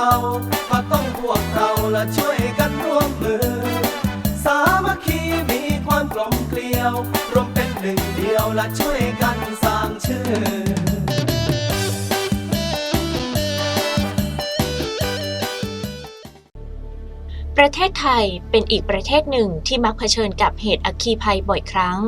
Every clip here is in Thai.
เราก็ต้องพวกเราและช่วยกันร่วมมือ สามัคคีมีความกลมเกลียว รวมเป็นหนึ่งเดียวและช่วยกันสร้างชื่อประเทศไทยเป็นอีกประเทศหนึ่งที่มักเผชิญกับเหตุอัคคีภัยบ่อยครั้ง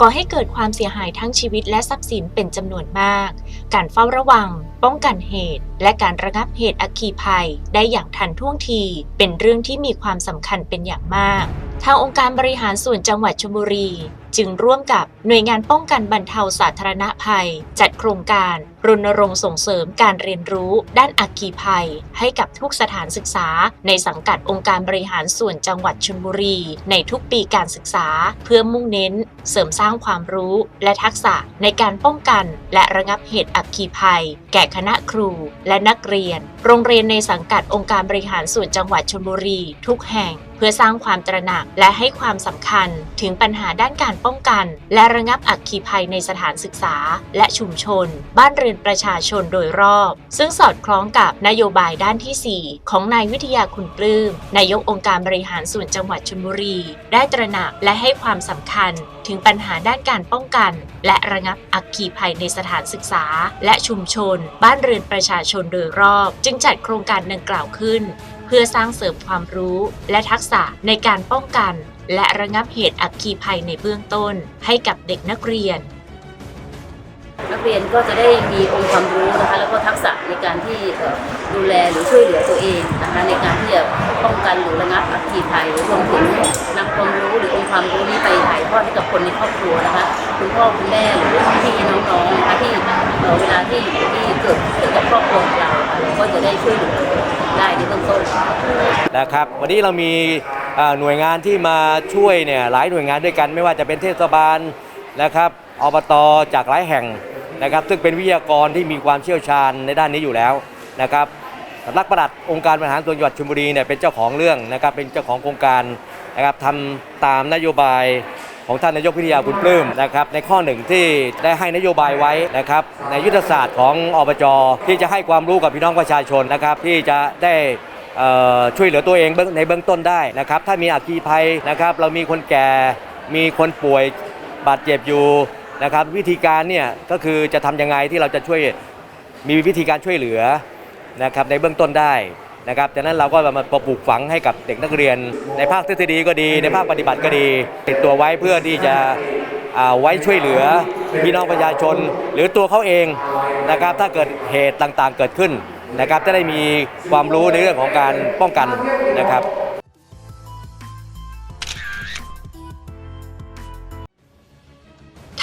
ก่อให้เกิดความเสียหายทั้งชีวิตและทรัพย์สินเป็นจำนวนมาก การเฝ้าระวัง ป้องกันเหตุ และการระงับเหตุอัคคีภัย ได้อย่างทันท่วงที เป็นเรื่องที่มีความสำคัญเป็นอย่างมาก ทางองค์การบริหารส่วนจังหวัดชลบุรี จึงร่วมกับหน่วยงานป้องกันบรรเทาสาธารณภัย จัดโครงการรณรงค์ส่งเสริมการเรียนรู้ ด้านอัคคีภัย ให้กับทุกสถานศึกษา ในสังกัดองค์การบริหารส่วนจังหวัดชลบุรี ในทุกปีการศึกษา เพื่อมุ่งเน้น เสริมสร้างความรู้และทักษะในการป้องกันและระงับเหตุอัคคีภัย แก่คณะครูและนักเรียน โรงเรียนในสังกัดองค์การบริหารส่วนจังหวัดชลบุรี ทุกแห่ง เพื่อสร้างความตระหนักและให้ความสำคัญถึงปัญหาด้านการป้องกัน และระงับอัคคีภัยในสถานศึกษา และชุมชน บ้านเรือนประชาชนโดยรอบ ซึ่งสอดคล้องกับนโยบายด้านทีสี่ 4 ของนายวิทยาคุณปลื้มนายกองค์การบริหารส่วนจังหวัดชลบุรี ได้ตระหนักและให้ความสำคัญถึงปัญหาด้านการป้องกัน และระงับอัคคีภัยในสถานศึกษา และชุมชน บ้านเรือนประชาชนโดยรอบ จึงจัดโครงการดังกล่าวขึ้น เพื่อสร้างเสริมความรู้และทักษะในการป้องกัน และระงับเหตุอัคคีภัยในเบื้องต้นให้กับเด็กนักเรียน นักเรียนก็จะได้มีองค์ความรู้นะคะแล้วก็ทักษะในการที่เอ่อดูแลหรือช่วยเหลือตัวเองนะคะในการที่จะป้องกันหรือระงับอัคคีภัยรวมถึงนำความรู้หรือองค์ความรู้นี้ไปถ่ายทอดให้กับคนในครอบครัวนะคะคุณพ่อคุณแม่หรือพี่น้องๆนะคะที่เอ่อเวลาที่ที่เกิดเกิดกับครอบครัวของเราค่ะเราก็จะได้ช่วยเหลือได้ในเบื้องต้นนะครับ วันนี้เรามีอ่า หน่วยงานที่มาช่วยเนี่ยหลายหน่วยงานด้วยกัน ไม่ว่าจะเป็นเทศบาลนะครับอบตจากหลายแห่งนะครับ ซึ่งเป็นวิทยากรที่มีความเชี่ยวชาญในด้านนี้อยู่แล้วนะครับสำนักปลัดองค์การบริหารส่วนจังหวัดชลบุรีเนี่ยเป็นเจ้าของเรื่องนะครับเป็นเจ้าของโครงการนะครับทำตามนโยบายของท่านนายกพิทยาคุณปลื้มนะครับในข้อหนึ่งที่ได้ให้นโยบายไว้นะครับในยุทธศาสตร์ของอบจที่จะให้ความรู้กับพี่น้องประชาชนนะครับที่จะได้ ช่วยเหลือตัวเองในเบื้องต้นได้นะครับ ถ้ามีอัคคีภัยนะครับ เรามีคนแก่มีคนป่วยบาดเจ็บอยู่นะครับ วิธีการเนี่ยก็คือจะทำยังไงที่เราจะช่วยมีวิธีการช่วยเหลือนะครับในเบื้องต้นได้นะครับจากนั้นเราก็มาปลูกฝังให้กับเด็กนักเรียน ในภาคทฤษฎีก็ดี ในภาคปฏิบัติก็ดี ติดตัวไว้เพื่อที่จะไว้ช่วยเหลือพี่น้องประชาชน หรือตัวเขาเองนะครับถ้าเกิดเหตุต่างๆเกิดขึ้น นะครับจะได้มีความรู้ในเรื่องของการป้องกันนะครับ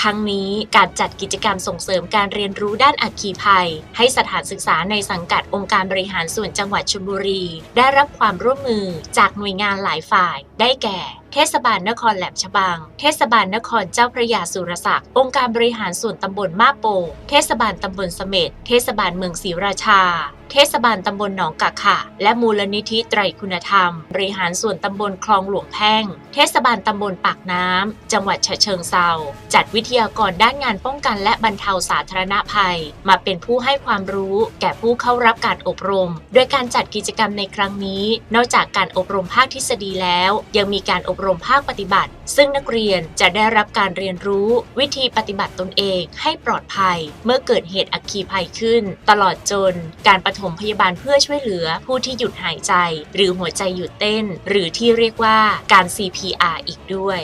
ทั้งนี้การจัดกิจกรรมส่งเสริมการเรียนรู้ด้านอัคคีภัย ให้สถานศึกษาในสังกัดองค์การบริหารส่วนจังหวัดชลบุรี ได้รับความร่วมมือจากหน่วยงานหลายฝ่ายได้แก่ เทศบาลนครแหลมฉบัง เทศบาลนครเจ้าพระยาสุรศักดิ์ องค์การบริหารส่วนตำบลมาโปงเทศบาลตำบลเสม็ด เทศบาลเมืองศรีราชา เทศบาลตำบลหนองกะขะ และมูลนิธิไตรคุณธรรม บริหารส่วนตำบลคลองหลวงแพ่ง เทศบาลตำบลปากน้ำ จังหวัดฉะเชิงเซา จัดวิทยากรด้านงานป้องกันและบรรเทาสาธารณภัย มาเป็นผู้ให้ความรู้แก่ผู้เข้ารับการอบรม โดยการจัดกิจกรรมในครั้งนี้ นอกจากการอบรมภาคทฤษฎีแล้ว ยังมีการอบรมภาคปฏิบัติ ซึ่งนักเรียนจะได้รับการเรียนรู้ วิธีปฏิบัติตนเองให้ปลอดภัย เมื่อเกิดเหตุอัคคีภัยขึ้น ตลอดจน การปฐมพยาบาลเพื่อช่วยเหลือผู้ที่หยุดหายใจ หรือหัวใจหยุดเต้น หรือที่เรียกว่าการ CPR อีกด้วย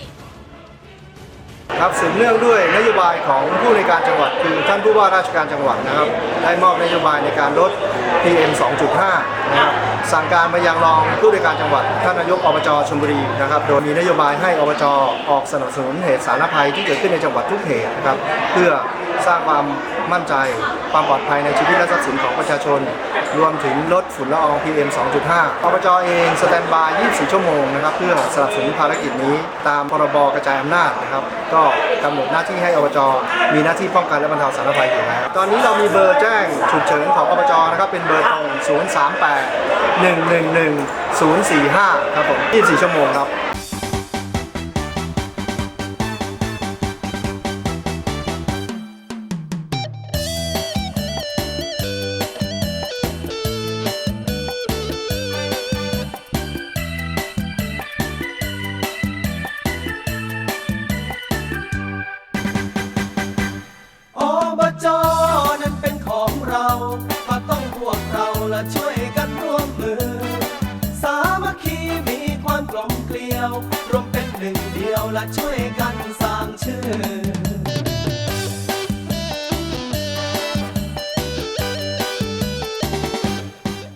ครับสืบเนื่องด้วยนโยบายของผู้ในการจังหวัดคือท่านผู้ว่าราชการจังหวัดนะครับ ได้มอบนโยบายในการลด PM 2.5 นะครับ สั่งการไปยังรองผู้ในการจังหวัดท่านนายกอบจชลบุรีนะครับ โดยมีนโยบายให้อบจออกสนับสนุนเหตุสาธารณภัยที่เกิดขึ้นในจังหวัดทุกเหตุนะครับเพื่อสร้างความมั่นใจความปลอดภัยในชีวิตและทรัพย์สินของประชาชน รวมถึงลดฝุ่นละออง PM 2.5อบจเองสแตนบาย 24 ชั่วโมงนะครับเพื่อสนับสนุนภารกิจนี้ ตามพรบกระจายอำนาจนะครับก็กำหนดหน้าที่ให้อบจมีหน้าที่ป้องกันและบรรเทาสาธารณภัยอยู่แล้วตอนนี้เรามีเบอร์แจ้งฉุกเฉินของอบจนะครับเป็นเบอร์ตรง 038 111 045 ครับผม 24 ชั่วโมงครับจอนั้นเป็นของเราะช่วยกันร่วมมือ สามัคคีมีความกลมเกลียว รวมเป็นหนึ่งเดียวและช่วยกันสร้างชื่อ